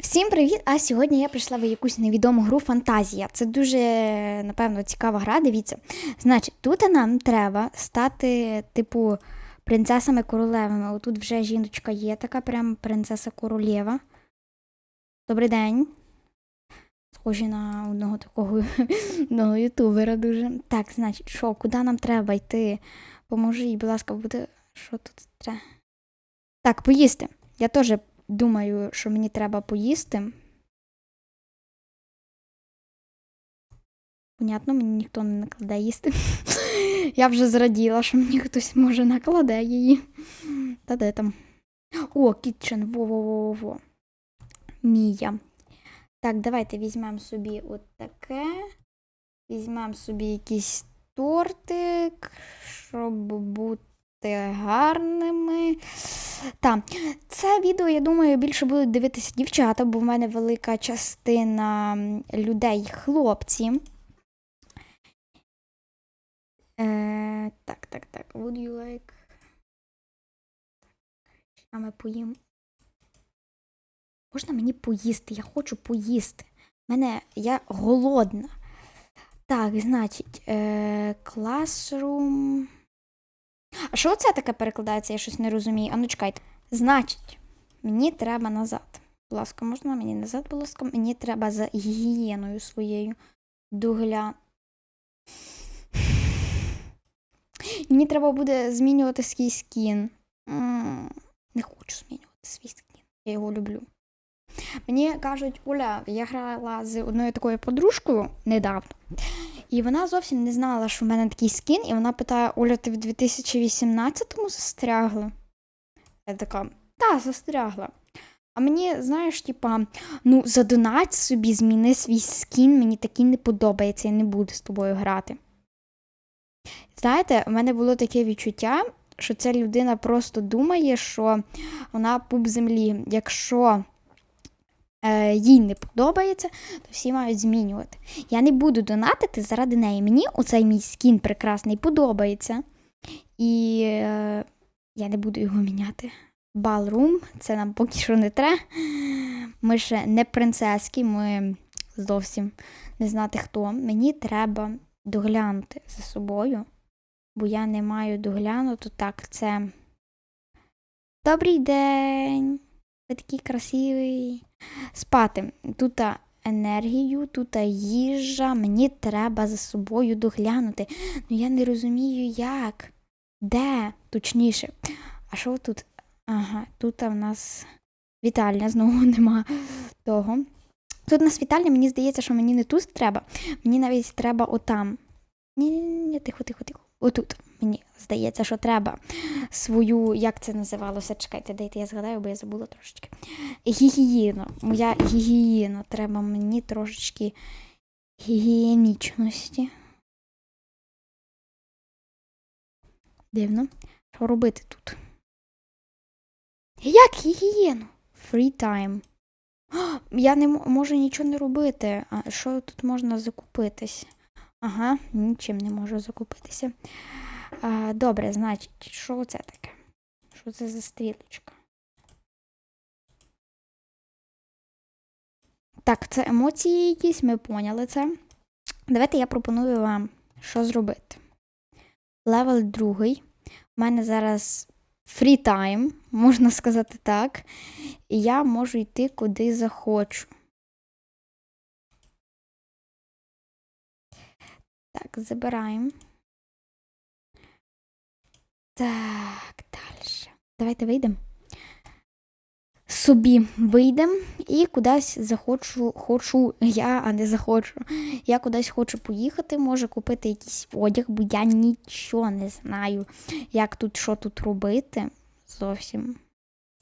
Всім привіт! А сьогодні я прийшла в якусь невідому гру Фантазія. Це дуже, напевно, цікава гра. Дивіться. Значить, тут нам треба стати, типу, принцесами королевами. Отут вже жіночка є, така прям принцеса королева. Добрий день. Схожі на одного такого одного ютубера дуже. Так, значить, що, куди нам треба йти? Поможіть, будь ласка, буде. Що тут треба? Так, поїсти. Я теж думаю, що мені треба поїсти. Понятно, мені ніхто не накладе їсти. Я вже зраділа, що мені хтось може накладе її. Та де там? О, кітчен, во-во-во-во. Мія. Так, давайте візьмемо собі от таке. Візьмемо собі якийсь тортик, щоб бути гарними. Так, це відео, я думаю, більше будуть дивитися дівчата, бо в мене велика частина людей хлопці. Е, так, так, так. Would you like? А ми поїм. Можна мені поїсти? Я хочу поїсти. Мене я голодна. Так, значить, е, classroom. А що це таке перекладається? Я щось не розумію. А ну чекайте. Значить, мені треба назад. Будь ласка, можна мені назад, будь ласка, мені треба за гігієною своєю дугля. Мені треба буде змінювати свій скін. Не хочу змінювати свій скін. Я його люблю. Мені кажуть, Оля, я грала з одною такою подружкою недавно. І вона зовсім не знала, що в мене такий скін, і вона питає: Оля, ти в 2018-му застрягла? Я така, та, застрягла. А мені, знаєш, типа, ну, задонать собі, зміни свій скін, мені такий не подобається, я не буду з тобою грати. Знаєте, в мене було таке відчуття, що ця людина просто думає, що вона пуп землі. Якщо їй не подобається, то всі мають змінювати. Я не буду донатити заради неї. Мені оцей мій скін прекрасний подобається. І е, я не буду його міняти. Балрум, це нам поки що не треба. Ми ще не принцески, ми зовсім не знати хто. Мені треба доглянути за собою, бо я не маю доглянути. Так, це. Добрий день! Ви такий красивий. Спати. Тут енергію, тут їжа, мені треба за собою доглянути. Ну я не розумію, як. Де? Точніше. А що тут? Ага, тут у нас вітальня, знову нема того. Тут у нас вітальня, мені здається, що мені не тут треба. Мені навіть треба отам. Ні-ні-ні, тихо, тихо, тихо. Отут. Мені здається, що треба свою, як це називалося? Чекайте, дайте я згадаю, бо я забула трошечки. Гігієна. Моя гігієна. Треба мені трошечки гігієнічності. Дивно. Що робити тут? Як гігієну? Free time. Я не можу нічого не робити. А що тут можна закупитись? Ага, нічим не можу закупитися. А, добре, значить, що це таке? Що це за стрілочка? Так, це емоції якісь, ми поняли це. Давайте я пропоную вам, що зробити. Левел другий. У мене зараз free time, можна сказати так. І я можу йти куди захочу. Так, забираємо. Так, далі. Давайте вийдемо. Собі вийдемо і кудись захочу, хочу я, а не захочу. Я кудись хочу поїхати, може купити якийсь одяг, бо я нічого не знаю, як тут, що тут робити. Зовсім.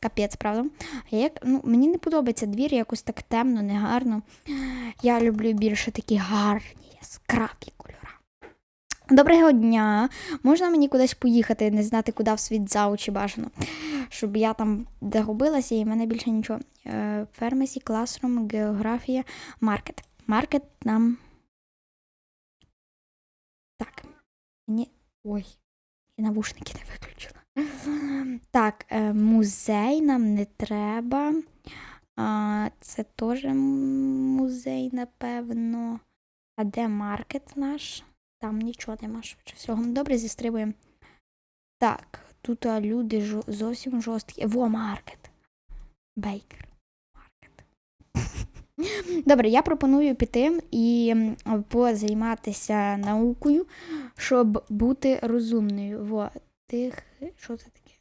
Капець, правда? А як, ну, мені не подобається двір, якось так темно, негарно. Я люблю більше такі гарні, яскраві кольори. Доброго дня. Можна мені кудись поїхати, не знати, куди в світ за очі бажано, щоб я там загубилася і мене більше нічого. Е, Фермесі, класрум, географія, маркет. Маркет нам. Так. Мені. Ой, і навушники не виключила. Так, е, музей нам не треба. Це теж музей, напевно. А де маркет наш? Там нічого нема швидше всього. Ну, Добре, зістрибуємо. Так, тут люди жо- зовсім жорсткі. Во, маркет. Бейкер. Маркет. Добре, я пропоную піти і позайматися наукою, щоб бути розумною. Во, тих. Що це таке?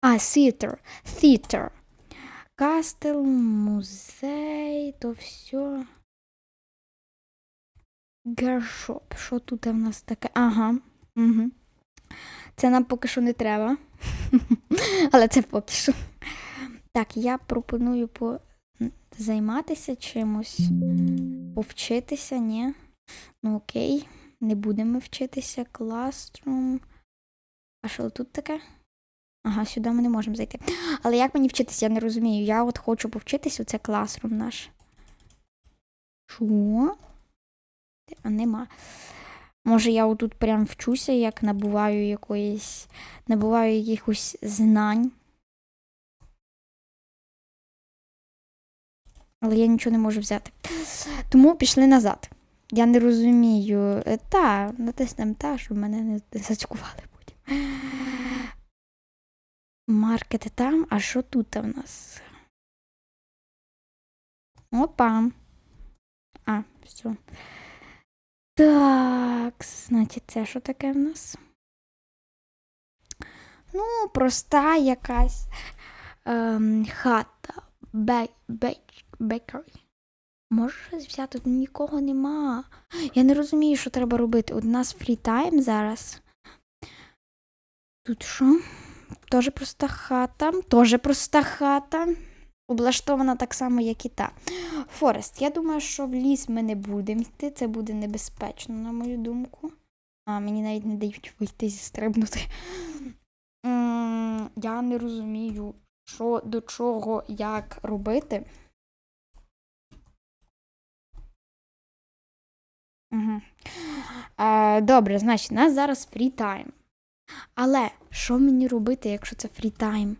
А, theater. Theater. Кастел, музей, то все. Гершоп. Що тут в нас таке? Ага. Угу. Це нам поки що не треба. Але це поки що. Так, я пропоную по... займатися чимось. Повчитися, ні. Ну окей. Не будемо вчитися. Classroom. А що тут таке? Ага, сюди ми не можемо зайти. Але як мені вчитися, я не розумію. Я от хочу повчитися, це класрум наш. Що? А нема. Може, я отут прям вчуся, як набуваю якоїсь. набуваю якихось знань. Але я нічого не можу взяти. Тому пішли назад. Я не розумію. Е, Та, натиснемо та, щоб мене не зацькували потім. Маркети там, а що тут в нас? Опа. А, все. Так, значить, це що таке в нас? Ну, проста якась ем, хата. Бекері. Можеш щось взяти? Тут нікого нема. Я не розумію, що треба робити. У нас фрітайм зараз. Тут що? Тоже проста хата. Тоже проста хата. Облаштована так само, як і та. Форест, я думаю, що в ліс ми не будемо йти. Це буде небезпечно, на мою думку. А, мені навіть не дають вийти зістрибнути. Я не розумію, що до чого, як робити. Угу. Е, добре, значить, у нас зараз фрітайм. Але що мені робити, якщо це фрітайм?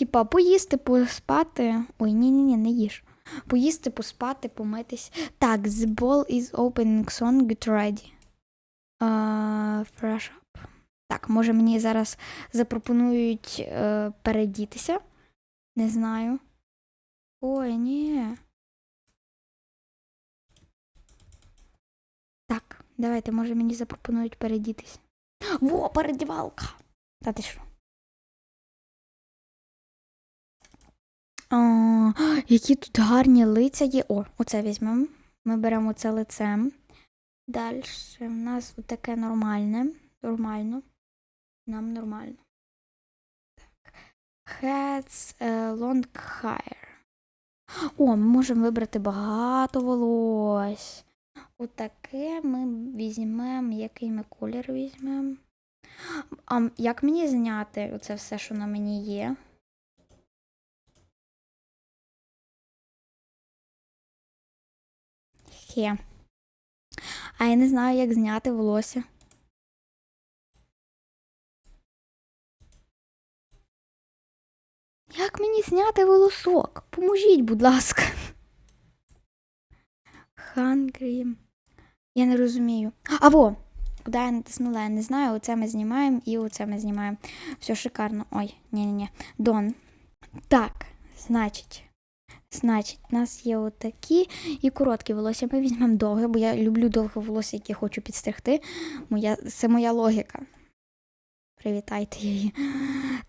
Типа, поїсти, поспати. Ой, ні-ні-ні, не їж. Поїсти, поспати, помитись. Так, the ball is opening song, get ready. Uh, fresh up. Так, може мені зараз запропонують е, передітися? Не знаю. Ой, ні. Так, давайте, може мені запропонують передітись. Во, передівалка! Та ти що? А, які тут гарні лиця є. О, оце візьмемо. Ми беремо це лицем. Далі в нас таке нормальне. Нормально. Нам нормально. Так. Heads uh, long hair. О, ми можемо вибрати багато волось. Отаке ми візьмемо. Який ми колір візьмемо? А як мені зняти оце все, що на мені є? Хе. А я не знаю, як зняти волосся. Як мені зняти волосок? Поможіть, будь ласка. Hungry. Я не розумію. А во! Куди я натиснула, я не знаю. Оце ми знімаємо і оце ми знімаємо. Все шикарно. Ой, ні-ні-ні. Дон. Так, значить. Значить, у нас є отакі і короткі волосся. Ми візьмемо довге, бо я люблю довге волосся, яке хочу підстригти. Моя, це моя логіка. Привітайте її.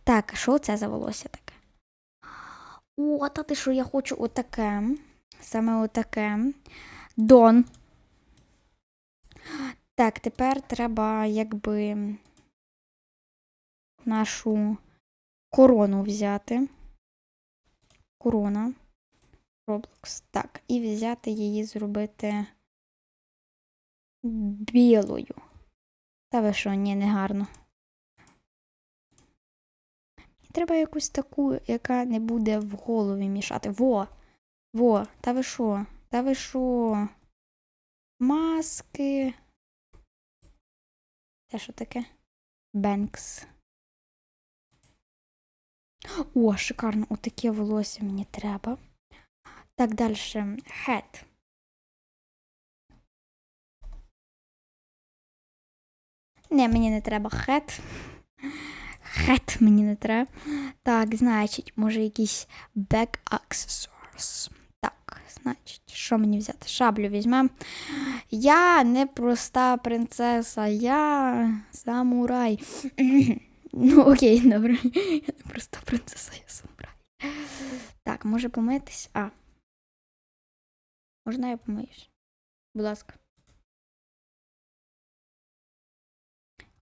Так, що це за волосся таке? О, та ти що я хочу отаке. Саме отаке. Дон. Так, тепер треба якби нашу корону взяти. Корона. Roblox. Так, і взяти її, зробити білою. Та ви що, ні, не гарно. Треба якусь таку, яка не буде в голові мішати. Во! Во, та ви що? Та ви що? Маски. Це що таке? Бенкс. О, шикарно, отаке волосся мені треба. Так, далі. Хет. Не, мені не треба хет. Хет мені не треба. Так, значить, може якийсь back accessories. Так, значить, що мені взяти? Шаблю візьмемо. Я не проста принцеса, я самурай. Ну, окей, добре. Я не проста принцеса, я самурай. Так, може помитись? А. Можна я помиюсь? Будь ласка.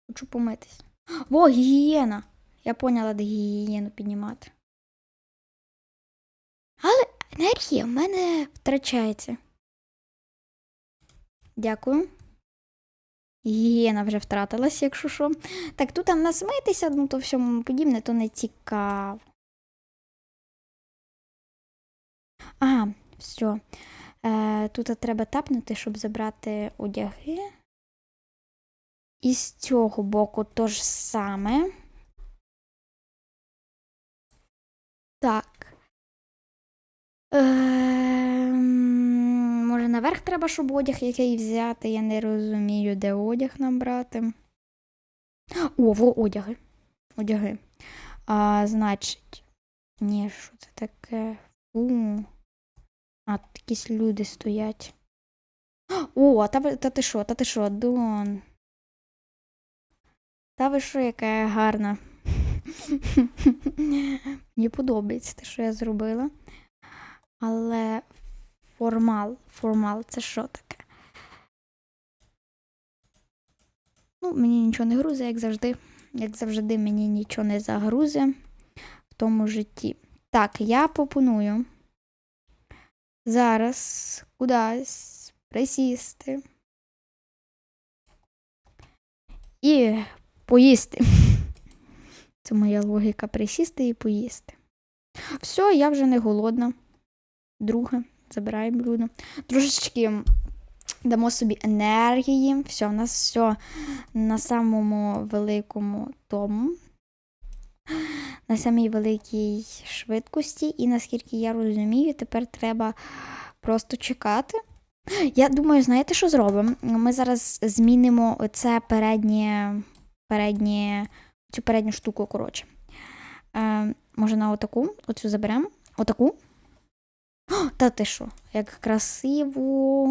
Хочу помитись. Во, гігієна! Я поняла, де гігієну піднімати. Але енергія в мене втрачається. Дякую. Гігієна вже втратилась, якщо що. Так, тут там нас митися, ну то всьому подібне, то не цікаво. Ага, все. Е, тут треба тапнути, щоб забрати одяги. І з цього боку то ж саме. Так. Ем, може, наверх треба, щоб одяг який взяти. Я не розумію, де одяг нам брати. О, во одяги. Одяги. А, значить. Ні, що це таке? Фу. А, тут якісь люди стоять. О, та, ви- та ти що, та ти що, Дон? Та ви що, яка я гарна. Мені подобається те, що я зробила. Але формал, формал, це що таке? Ну, мені нічого не грузить, як завжди. Як завжди, мені нічого не загрузе в тому житті. Так, я пропоную зараз кудись присісти і поїсти. Це моя логіка присісти і поїсти. Все, я вже не голодна. Друге, забираємо блюдо. Трошечки дамо собі енергії. Все, у нас все на самому великому тому. На самій великій швидкості, і наскільки я розумію, тепер треба просто чекати. Я думаю, знаєте, що зробимо? Ми зараз змінимо це переднє, переднє, цю передню штуку, коротше. Е, може, на отаку, оцю заберемо. Отаку. О, та ти що? Як красиво.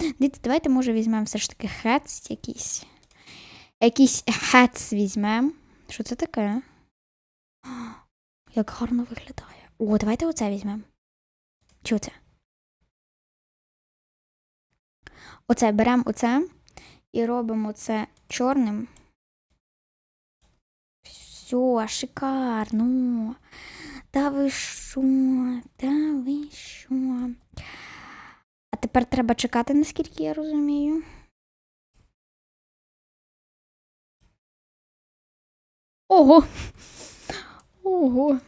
Дивіться, давайте, може, візьмемо все ж таки хец якийсь. Якийсь хец візьмемо. Що це таке? Як гарно виглядає. О, давайте оце візьмемо. Чи оце? Оце беремо оце і робимо це чорним. Все, шикарно. Та ви що? Та ви що? А тепер треба чекати, наскільки я розумію. Ого! Ого!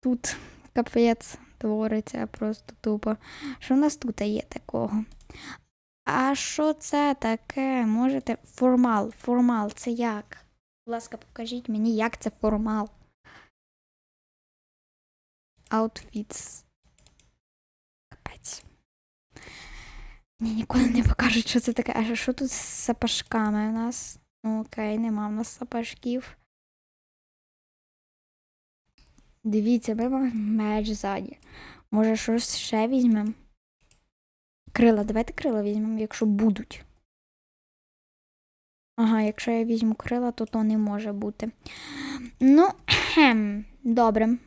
Тут капець твориться просто тупо. Що в нас тут є такого? А що це таке? Можете. Формал, формал, це як? Будь ласка, покажіть мені, як це формал. Outfits. Капець. Мені ніколи не покажуть, що це таке. А що тут з сапожками у нас? Ну, окей, нема в нас сапожків. Дивіться, ми маємо меч ззаді. Може, щось ще візьмемо? Крила, давайте крила візьмемо, якщо будуть. Ага, якщо я візьму крила, то то не може бути. Ну, хем, добре.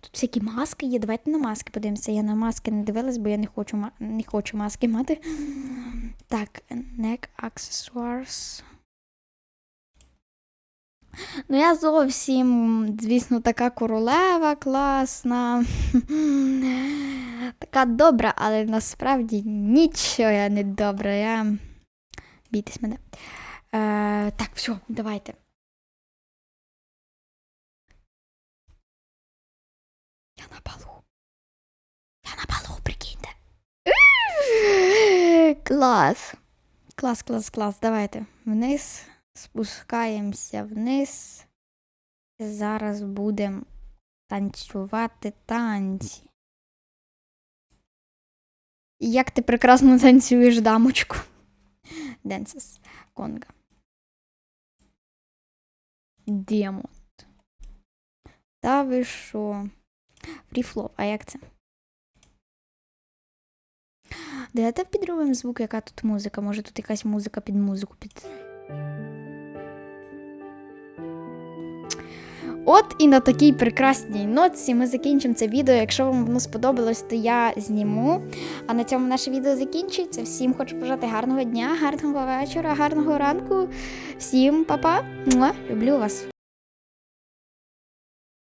Тут всякі маски є. Давайте на маски подивимося. Я на маски не дивилась, бо я не хочу, не хочу маски мати. Так, neck accessories. Ну, я зовсім, звісно, така королева класна. Така добра, але насправді нічого я не добра. Я... Бійтесь мене. Е, так, все, давайте. Я на балу. Я на балу, прикиньте. Клас. Клас, клас, клас. Давайте. Вниз. Спускаємося вниз. Зараз будемо танцювати танці. Як ти прекрасно танцюєш, дамочку. Денсес Конга. Демон. Та ви що? Фріфлоу, а як це? Давайте підробимо звук, яка тут музика. Може тут якась музика під музику під. От і на такій прекрасній ноці ми закінчимо це відео. Якщо вам воно сподобалось, то я зніму. А на цьому наше відео закінчується. Всім хочу бажати гарного дня, гарного вечора, гарного ранку. Всім па-па. Люблю вас.